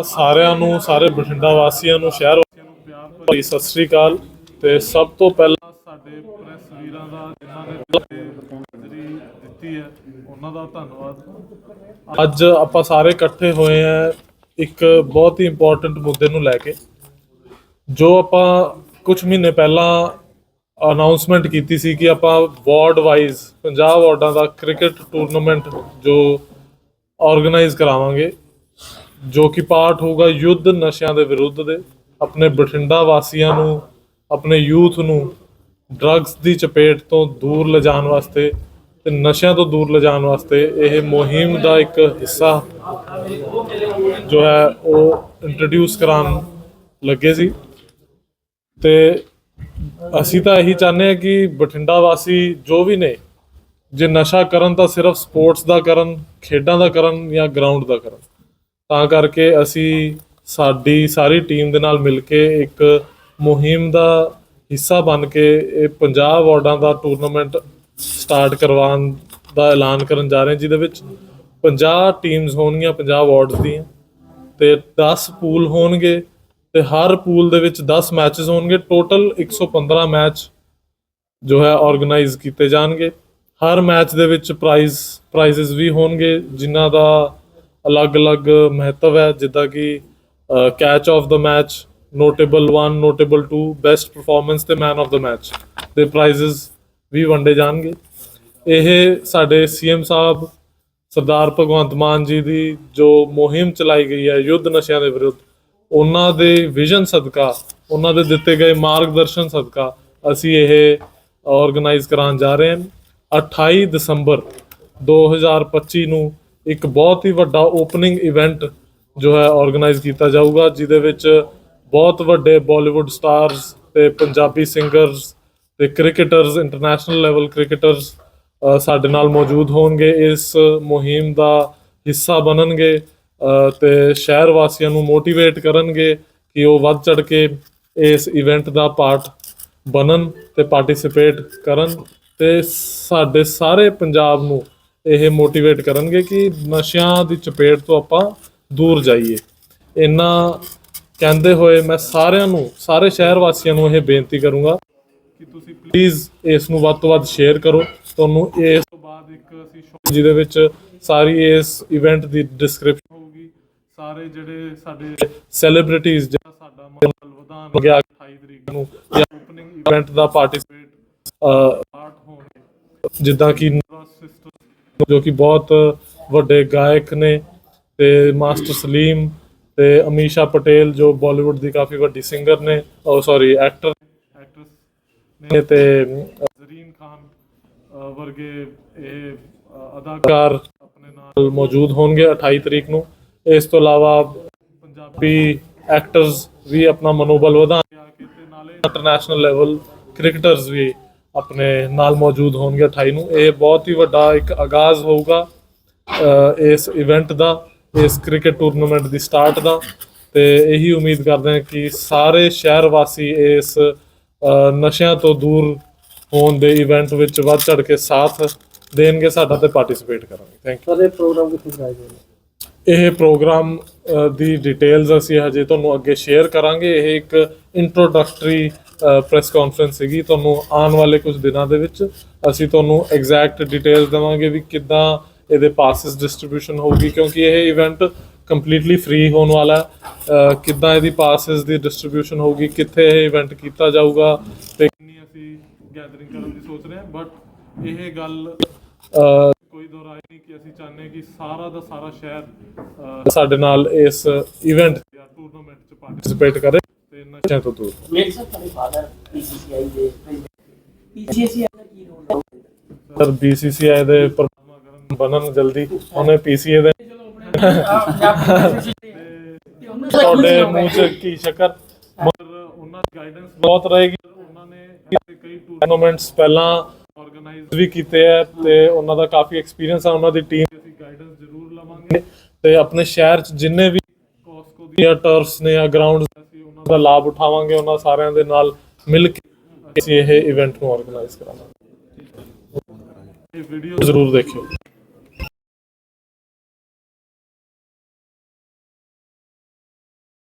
ਸਾਰਿਆਂ ਨੂੰ, ਸਾਰੇ ਬਠਿੰਡਾ ਵਾਸੀਆਂ ਨੂੰ, ਸ਼ਹਿਰ ਵਾਸੀਆਂ ਨੂੰ ਪਿਆਰ ਭਰੀ ਸਤਿ ਸ੍ਰੀ ਅਕਾਲ। ਤੇ ਸਭ ਤੋਂ ਪਹਿਲਾਂ ਸਾਡੇ ਪ੍ਰੈਸ ਵੀਰਾਂ ਦਾ, ਜਿਨ੍ਹਾਂ ਨੇ ਹਾਜ਼ਰੀ ਦਿੱਤੀ ਹੈ, ਉਹਨਾਂ ਦਾ ਧੰਨਵਾਦ। ਅੱਜ ਆਪਾਂ ਸਾਰੇ ਇਕੱਠੇ ਹੋਏ ਆ ਇੱਕ ਬਹੁਤ ਹੀ ਇੰਪੋਰਟੈਂਟ ਮੁੱਦੇ ਨੂੰ ਲੈ ਕੇ, ਜੋ ਆਪਾਂ ਕੁਝ ਮਹੀਨੇ ਪਹਿਲਾਂ ਅਨਾਉਂਸਮੈਂਟ ਕੀਤੀ ਸੀ ਕਿ ਆਪਾਂ ਵਾਰਡ ਵਾਈਜ਼ 50 ਵਾਰਡਾਂ ਦਾ ਕ੍ਰਿਕਟ ਟੂਰਨਾਮੈਂਟ ਜੋ ਆਰਗੇਨਾਈਜ਼ ਕਰਾਵਾਂਗੇ। ਜੋ ਕਿ ਪਾਠ ਹੋਊਗਾ ਯੁੱਧ ਨਸ਼ਿਆਂ ਦੇ ਵਿਰੁੱਧ ਦੇ, ਆਪਣੇ ਬਠਿੰਡਾ ਵਾਸੀਆਂ ਨੂੰ, ਆਪਣੇ ਯੂਥ ਨੂੰ ਡਰੱਗਸ ਦੀ ਚਪੇਟ ਤੋਂ ਦੂਰ ਲਿਜਾਣ ਵਾਸਤੇ ਤੇ ਨਸ਼ਿਆਂ ਤੋਂ ਦੂਰ ਲਿਜਾਣ ਵਾਸਤੇ ਇਹ ਮੁਹਿੰਮ ਦਾ ਇੱਕ ਹਿੱਸਾ ਜੋ ਹੈ ਉਹ ਇੰਟਰੋਡਿਊਸ ਕਰਾਉਣ ਲੱਗੇ ਸੀ। ਤੇ ਅਸੀਂ ਤਾਂ ਇਹੀ ਚਾਹੁੰਦੇ ਹਾਂ ਕਿ ਬਠਿੰਡਾ ਵਾਸੀ ਜੋ ਵੀ ਨੇ, ਜੇ ਨਸ਼ਾ ਕਰਨ ਤਾਂ ਸਿਰਫ ਸਪੋਰਟਸ ਦਾ ਕਰਨ, ਖੇਡਾਂ ਦਾ ਕਰਨ ਜਾਂ ਗਰਾਊਂਡ ਦਾ ਕਰਨ। ਤਾਂ ਕਰਕੇ ਅਸੀਂ ਸਾਡੀ ਸਾਰੀ ਟੀਮ ਦੇ ਨਾਲ ਮਿਲ ਕੇ ਇੱਕ ਮੁਹਿੰਮ ਦਾ ਹਿੱਸਾ ਬਣ ਕੇ ਇਹ 50 ਵਾਰਡਾਂ ਦਾ ਟੂਰਨਾਮੈਂਟ ਸਟਾਰਟ ਕਰਵਾਉਣ ਦਾ ਐਲਾਨ ਕਰਨ ਜਾ ਰਹੇ ਹਾਂ, ਜਿਹਦੇ ਵਿੱਚ 50 ਟੀਮਸ ਹੋਣਗੀਆਂ 50 ਵਾਰਡਸ ਦੀਆਂ ਤੇ 10 ਪੂਲ ਹੋਣਗੇ ਤੇ ਹਰ ਪੂਲ ਦੇ ਵਿੱਚ 10 ਮੈਚਸ ਹੋਣਗੇ। ਟੋਟਲ 115 ਮੈਚ ਜੋ ਹੈ ਆਰਗੇਨਾਈਜ਼ ਕੀਤੇ ਜਾਣਗੇ। ਹਰ ਮੈਚ ਦੇ ਵਿੱਚ ਪ੍ਰਾਈਜ਼ ਪ੍ਰਾਈਜ਼ਸ ਵੀ ਹੋਣਗੇ, ਜਿਨ੍ਹਾਂ ਦਾ ਅਲੱਗ-ਅਲੱਗ ਮਹੱਤਵ ਹੈ, ਜਿੱਦਾਂ ਕਿ catch of the match notable 1 notable 2 best performance ਤੇ ਮੈਨ ਆਫ ਦਾ ਮੈਚ ਦੇ ਪ੍ਰਾਈਜ਼ਸ ਵੀ ਵੰਡੇ ਜਾਣਗੇ। ਇਹ ਸਾਡੇ ਸੀਐਮ ਸਾਹਿਬ, ਸਰਦਾਰ ਭਗਵੰਤ ਮਾਨ ਜੀ ਦੀ ਜੋ ਮੁਹਿੰਮ ਚਲਾਈ ਗਈ ਹੈ ਯੁੱਧ ਨਸ਼ਿਆਂ ਦੇ ਵਿਰੁੱਧ, ਉਹਨਾਂ ਦੇ ਵਿਜ਼ਨ ਸਦਕਾ, ਉਹਨਾਂ ਦੇ ਦਿੱਤੇ ਗਏ ਮਾਰਗਦਰਸ਼ਨ ਸਦਕਾ ਅਸੀਂ ਇਹ ਆਰਗੇਨਾਈਜ਼ ਕਰਾਉਣ ਜਾ ਰਹੇ ਹਾਂ। 28 ਦਸੰਬਰ 2025 ਨੂੰ ਇੱਕ ਬਹੁਤ ਹੀ ਵੱਡਾ ਓਪਨਿੰਗ ਇਵੈਂਟ ਜੋ ਹੈ ਆਰਗੇਨਾਈਜ਼ ਕੀਤਾ ਜਾਊਗਾ ਜਿਹਦੇ ਵਿੱਚ ਬਹੁਤ ਵੱਡੇ ਬਾਲੀਵੁੱਡ ਸਟਾਰਸ ਤੇ ਪੰਜਾਬੀ ਸਿੰਗਰਸ ਤੇ ਕ੍ਰਿਕਟਰਸ ਇੰਟਰਨੈਸ਼ਨਲ ਲੈਵਲ ਕ੍ਰਿਕਟਰਸ ਸਾਡੇ ਨਾਲ ਮੌਜੂਦ ਹੋਣਗੇ। ਇਸ ਮੁਹਿੰਮ ਦਾ ਹਿੱਸਾ ਬਣਨਗੇ ਅ, ਤੇ ਸ਼ਹਿਰ ਵਾਸੀਆਂ ਨੂੰ ਮੋਟੀਵੇਟ ਕਰਨਗੇ ਕਿ ਉਹ ਵੱਧ ਚੜ ਕੇ ਇਸ ਇਵੈਂਟ ਦਾ ਪਾਰਟ ਬਣਨ ਤੇ ਪਾਰਟਿਸਿਪੇਟ ਕਰਨ ਤੇ ਸਾਡੇ ਸਾਰੇ ਪੰਜਾਬ ਨੂੰ ਇਹ ਮੋਟੀਵੇਟ ਕਰਨਗੇ ਕਿ ਨਸ਼ਿਆਂ ਦੀ ਚਪੇਟ ਤੋਂ ਆਪਾਂ ਦੂਰ ਜਾਈਏ। ਇਹਨਾਂ ਕਹਿੰਦੇ ਹੋਏ ਮੈਂ ਸਾਰਿਆਂ ਨੂੰ, ਸਾਰੇ ਸ਼ਹਿਰ ਵਾਸੀਆਂ ਨੂੰ ਇਹ ਬੇਨਤੀ ਕਰੂੰਗਾ ਕਿ ਤੁਸੀਂ ਪਲੀਜ਼ ਇਸ ਨੂੰ ਵੱਧ ਤੋਂ ਵੱਧ ਸ਼ੇਅਰ ਕਰੋ। ਤੁਹਾਨੂੰ ਇਸ ਤੋਂ ਬਾਅਦ ਇੱਕ ਅਸੀਂ ਸ਼ੋਅ ਜਿਹਦੇ ਵਿੱਚ ਸਾਰੀ ਇਸ ਇਵੈਂਟ ਦੀ ਡਿਸਕ੍ਰਿਪਸ਼ਨ ਹੋਊਗੀ। ਸਾਰੇ ਜਿਹੜੇ ਸਾਡੇ ਸੈਲੀਬ੍ਰਿਟੀਜ਼ ਜਿਹੜਾ ਸਾਡਾ ਮਨੋਬਲ ਵਧਾਉਣ ਗਿਆ 28 ਤਰੀਕ ਨੂੰ ਜਾਂ ਓਪਨਿੰਗ ਇਵੈਂਟ ਦਾ ਪਾਰਟਿਸਿਪੇਟ ਪਾਰਟ ਹੋਣਗੇ ਜਿੱਦਾਂ ਕਿ ਜੋ ਕਿ ਬਹੁਤ ਵੱਡੇ ਗਾਇਕ ਨੇ ਤੇ ਮਾਸਟਰ ਸਲੀਮ ਤੇ ਅਮੀਸ਼ਾ ਪਟੇਲ ਜੋ ਬਾਲੀਵੁੱਡ ਦੀ ਕਾਫੀ ਵੱਡੀ ਸਿੰਗਰ ਨੇ ਉਹ ਸੌਰੀ ਐਕਟਰ ਐਕਟਰਸ ਨੇ ਤੇ ਜ਼ਰੀਨ ਖਾਨ ਵਰਗੇ ਇਹ ਅਦਾਕਾਰ ਆਪਣੇ ਨਾਲ ਮੌਜੂਦ ਹੋਣਗੇ 28 ਤਰੀਕ ਨੂੰ। ਇਸ ਤੋਂ ਇਲਾਵਾ ਪੰਜਾਬੀ ਐਕਟਰਸ ਵੀ ਆਪਣਾ ਮਨੋਬਲ ਵਧਾਉਣਗੇ ਆ ਕੇ ਤੇ ਨਾਲੇ ਇੰਟਰਨੈਸ਼ਨਲ ਲੈਵਲ ਕ੍ਰਿਕਟਰਸ ਵੀ ਆਪਣੇ ਨਾਲ ਮੌਜੂਦ ਹੋਣਗੇ 28 ਨੂੰ। ਇਹ ਬਹੁਤ ਹੀ ਵੱਡਾ ਇੱਕ ਆਗਾਜ਼ ਹੋਊਗਾ ਇਸ ਇਵੈਂਟ ਦਾ ਇਸ ਕ੍ਰਿਕਟ ਟੂਰਨਾਮੈਂਟ ਦੀ ਸਟਾਰਟ ਦਾ। ਤੇ ਇਹੀ ਉਮੀਦ ਕਰਦੇ ਹਾਂ ਕਿ ਸਾਰੇ ਸ਼ਹਿਰ ਵਾਸੀ ਇਸ ਨਸ਼ਿਆਂ ਤੋਂ ਦੂਰ ਹੋਣ ਦੇ ਇਵੈਂਟ ਵਿੱਚ ਵੱਧ ਚੜ ਕੇ ਸਾਥ ਦੇਣਗੇ ਸਾਡਾ ਤੇ ਪਾਰਟਿਸਿਪੇਟ ਕਰਨਗੇ ਥੈਂਕ ਸਾਰੇ ਪ੍ਰੋਗਰਾਮ ਕਿੱਥੇ ਯੂ ਇਹ ਪ੍ਰੋਗਰਾਮ ਦੀ ਡਿਟੇਲਸ ਅਸੀਂ ਹਜੇ ਤੁਹਾਨੂੰ ਅੱਗੇ ਸ਼ੇਅਰ ਕਰਾਂਗੇ। ਇਹ ਇੱਕ ਇੰਟਰੋਡਕਟਰੀ ਪ੍ਰੈਸ ਕਾਨਫਰੰਸ ਸੀਗੀ, ਤੁਹਾਨੂੰ ਆਉਣ ਵਾਲੇ ਕੁਝ ਦਿਨਾਂ ਦੇ ਵਿੱਚ ਅਸੀਂ ਤੁਹਾਨੂੰ ਐਗਜ਼ੈਕਟ ਡਿਟੇਲਸ ਦੇਵਾਂਗੇ ਵੀ ਕਿੱਦਾਂ ਇਹਦੇ ਪਾਸਿਸ ਡਿਸਟ੍ਰੀਬਿਊਸ਼ਨ ਹੋਊਗੀ, ਕਿਉਂਕਿ ਇਹ ਇਵੈਂਟ ਕੰਪਲੀਟਲੀ ਫ੍ਰੀ ਹੋਣ ਵਾਲਾ ਕਿੱਦਾਂ ਇਹਦੀ ਪਾਸਿਸ ਦੀ ਡਿਸਟ੍ਰੀਬਿਊਸ਼ਨ ਹੋਊਗੀ, ਕਿੱਥੇ ਇਹ ਇਵੈਂਟ ਕੀਤਾ ਜਾਊਗਾ ਤੇ ਕਿੰਨੀ ਅਸੀਂ ਗੈਦਰਿੰਗ ਕਰਨ ਦੀ ਸੋਚ ਰਹੇ ਹਾਂ ਬਟ ਇਹ ਗੱਲ ਕੋਈ ਦੋ ਰਾਏ ਨਹੀਂ ਕਿ ਅਸੀਂ ਚਾਹੁੰਦੇ ਕਿ ਸਾਰਾ ਦਾ ਸਾਰਾ ਸ਼ਹਿਰ ਸਾਡੇ ਨਾਲ ਇਸ ਇਵੈਂਟ ਜਾਂ ਟੂਰਨਾਮੈਂਟ 'ਚ ਪਾਰਟਿਸਿਪੇਟ ਕਰੇ। ਤੇ ਨਸ਼ਿਆਂ ਤੋਂ ਦੂਰ। ਮੇਰੇ ਸਾਹਿਬ ਤੁਹਾਡੇ ਫਾਦਰ ਪੀਸੀਸੀਆਈ ਦੇ ਪੀਸੀਸੀਆਈ ਦਾ ਕੀ ਰੋਲ ਹੈ ਸਰ BCCI ਦੇ ਪ੍ਰਧਾਨ ਕਰਨ ਬਣਨ ਜਲਦੀ ਉਹਨੇ PCA ਦੇ ਤੁਹਾਡੇ ਮੂੰਹ 'ਚ ਕੀ ਸ਼ੱਕਰ? ਮਗਰ ਉਹਨਾਂ ਦੀ ਗਾਈਡੈਂਸ ਬਹੁਤ ਰਹੇਗੀ। ਉਹਨਾਂ ਨੇ ਕਈ ਟੂਰਨਾਮੈਂਟਸ ਪਹਿਲਾਂ ਆਰਗੇਨਾਈਜ਼ ਵੀ ਕੀਤੇ ਆ ਤੇ ਉਹਨਾਂ ਦਾ ਕਾਫੀ ਐਕਸਪੀਰੀਅੰਸ ਆ। ਉਹਨਾਂ ਦੀ ਟੀਮ ਅਸੀਂ ਗਾਈਡੈਂਸ ਜ਼ਰੂਰ ਲਵਾਂਗੇ। ਤੇ ਆਪਣੇ ਸ਼ਹਿਰ 'ਚ ਜਿੰਨੇ ਵੀ ਕੋਸਕੋ ਦੀਆਂ ਟਰਫਸ ਨੇ ਜਾਂ ਗਰਾਊਂਡਸ ਦਾ ਲਾਭ ਉਠਾਵਾਂਗੇ ਉਹਨਾਂ ਸਾਰਿਆਂ ਦੇ ਨਾਲ ਮਿਲ ਕੇ ਅਸੀਂ ਇਹ ਇਵੈਂਟ ਨੂੰ ਆਰਗੇਨਾਈਜ਼ ਕਰਾਂਗੇ। ਇਹ ਵੀਡੀਓ ਜ਼ਰੂਰ ਦੇਖਿਓ।